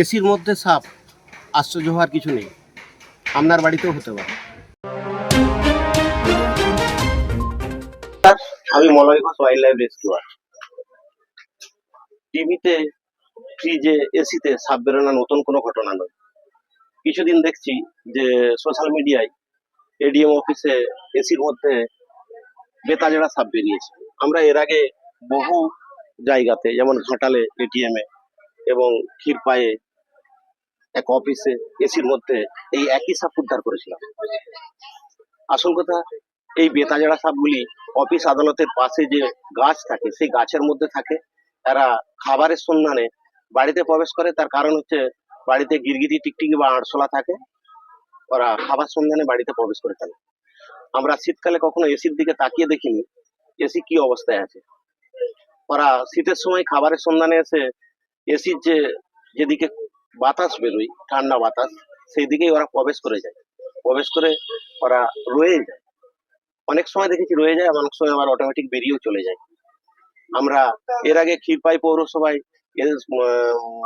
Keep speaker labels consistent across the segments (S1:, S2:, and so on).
S1: এসির মধ্যে সাপ, আশ্চর্য হওয়ার কিছু নেই। আপনার বাড়িতেও হতে পারে। আমি Malay Ghosh wild life rescuer টিভিতে, ফ্রিজে, এসিতে সাপ বেরোনো নতুন কোনো ঘটনা নয়। কিছুদিন দেখছি যে সোশ্যাল মিডিয়ায় এডিএম অফিসে এসির মধ্যে বেতাজেরা সাপ বেরিয়েছে। আমরা এর আগে বহু জায়গাতে, যেমন ঘাটালে, এটিএম এবং ক্ষীরপায়ে এক অফিসে এসির মধ্যে এই একই সাপ উদ্ধার করেছিলাম। আসল কথা, এই বেতাজেরা সাপগুলি অফিস আদালতের পাশে যে গাছ থাকে, সেই গাছের মধ্যে থাকে। তারা খাবারের সন্ধানে বাড়িতে প্রবেশ করে, তার কারণ হচ্ছে বাড়িতে গিরগিটি, টিকটিকি বা আরশোলা থাকে। ওরা খাবার সন্ধানে বাড়িতে প্রবেশ করে থাকে। আমরা শীতকালে কখনো এসির দিকে তাকিয়ে দেখিনি এসি কি অবস্থায় আছে? ওরা শীতের সময় খাবারের সন্ধানে এসে এসির যে, যেদিকে বাতাস বেরোয়, ঠান্ডা বাতাস, সেই দিকেই ওরা প্রবেশ করে যায়। প্রবেশ করে ওরা রয়ে যায়। অনেক সময় দেখেছি রয়ে যায়, অনেক সময় আবার অটোমেটিক বেরিয়েও চলে যায়। আমরা এর আগে ক্ষীরপাই পৌরসভায়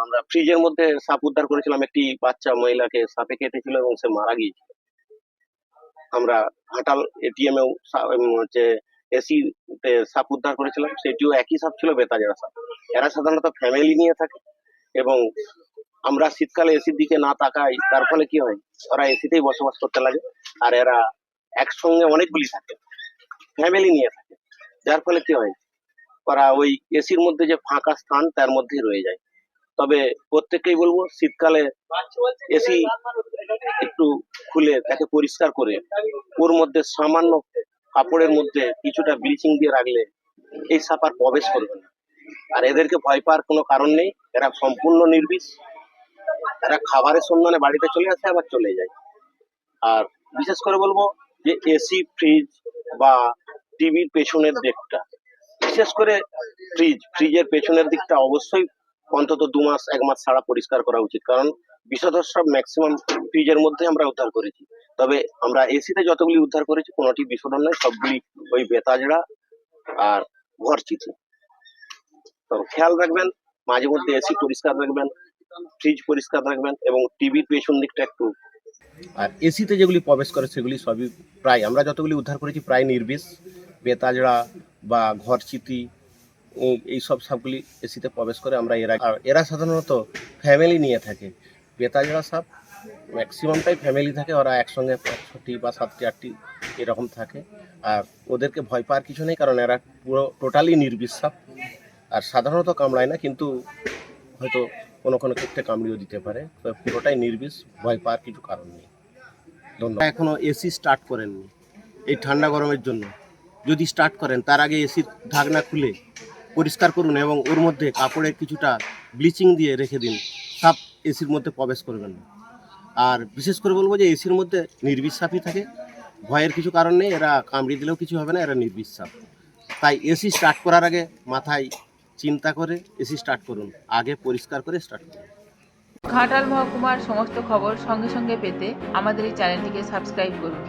S1: আমরা ফ্রিজের মধ্যে সাপ উদ্ধার করেছিলাম। একটি বাচ্চা মহিলাকে সাপে কেটেছিল এবং সে মারা গিয়েছিল। আমরা হাটাল এটিএম সা- হচ্ছে এসি তে সাপ উদ্ধার করেছিলাম। সেটিও একই সাপ ছিল, বেতাজেরা সাপ। এরা সাধারণত ফ্যামিলি নিয়ে থাকে এবং আমরা শীতকালে এসির দিকে না তাকাই, তার ফলে কি হয়? ওরা এসিতেই বসবাস করতে লাগে আর এরা একসঙ্গে অনেকগুলি থাকে ফ্যামিলি নিয়ে থাকে। যার ফলে কি হয়? ওরা ওই এসির মধ্যে যে ফাঁকা স্থান, তার মধ্যেই রয়ে যায়। তবে প্রত্যেককেই বলব, শীতকালে এসি একটু খুলে তাকে পরিষ্কার করে, ওর মধ্যে সামান্য কাপড়ের মধ্যে কিছুটা ব্লিচিং দিয়ে রাখলে এই সাপ আর প্রবেশ করবে না। আর এদেরকে ভয় পাওয়ার কোনো কারণ নেই, এরা সম্পূর্ণ নির্বিষ। এরা খাবারের সন্ধানে বাড়িতে চলে আসে, আবার চলে যায়। আর বিশেষ করে বলব যে এসি, ফ্রিজ বা টিভির পেছনের দিকটা। বিশেষ করে ফ্রিজ, ফ্রিজের পেছনের দিকটা অবশ্যই অন্তত দু মাস, এক মাস ছাড়া পরিষ্কার করা উচিত। কারণ বিষধর সব ম্যাক্সিমাম ফ্রিজের মধ্যে আমরা উদ্ধার করেছি। তবে আমরা এসিতে যতগুলি উদ্ধার করেছি, কোনোটি বিষধর নয়, সবগুলি ওই বেতাজড়া আর ঘরচিতি তো খেয়াল রাখবেন মাঝে মধ্যে এসি পরিষ্কার রাখবেন ফ্রিজ পরিষ্কার রাখবেন এবং টিভির পেছন দিকটা একটু আর এসিতে যেগুলি প্রবেশ করে, সেগুলি সবই প্রায়, আমরা যতগুলি উদ্ধার করেছি প্রায় নির্বিষ। বেতাজড়া বা ঘরচিতি এই- সব সাপগুলি এসিতে প্রবেশ করে আমরা এরা, আর এরা সাধারণত ফ্যামিলি নিয়ে থাকে। বেতাজড়া সাপ ম্যাক্সিমামটাই ফ্যামিলি থাকে, ওরা একসঙ্গে ছটি বা সাতটি, আটটি এরকম থাকে। আর ওদেরকে ভয় পাওয়ার কিছু নেই, কারণ এরা পুরো টোটালি নির্বিষ সাপ। আর সাধারণত কামড়ায় না, কিন্তু হয়তো কোনো কোনো ক্ষেত্রে কামড়িয়েও দিতে পারে, তবে পুরোটাই নির্বিষ, ভয় পাওয়ার কিছু কারণ নেই। ধন্যবাদ। এখনও এসি স্টার্ট করেননি, এই ঠান্ডা গরমের জন্য। যদি স্টার্ট করেন, তার আগে এসির ঢাকনা খুলে পরিষ্কার করুন এবং ওর মধ্যে কাপড়ের কিছুটা ব্লিচিং দিয়ে রেখে দিন সাপ এসির মধ্যে প্রবেশ করবেন না। আর বিশেষ করে বলব যে এসির মধ্যে নির্বিষ সাপই থাকে, ভয়ের কিছু কারণ নেই, এরা কামড়িয়ে দিলেও কিছু হবে না, এরা নির্বিষ সাপ তাই এসি স্টার্ট করার আগে মাথায় চিন্তা করে এসি স্টার্ট করুন। আগে পরিষ্কার করে স্টার্ট করুন।
S2: ঘাটাল মহকুমার সমস্ত খবর সঙ্গে সঙ্গে পেতে আমাদের এই চ্যানেলটিকে সাবস্ক্রাইব করুন।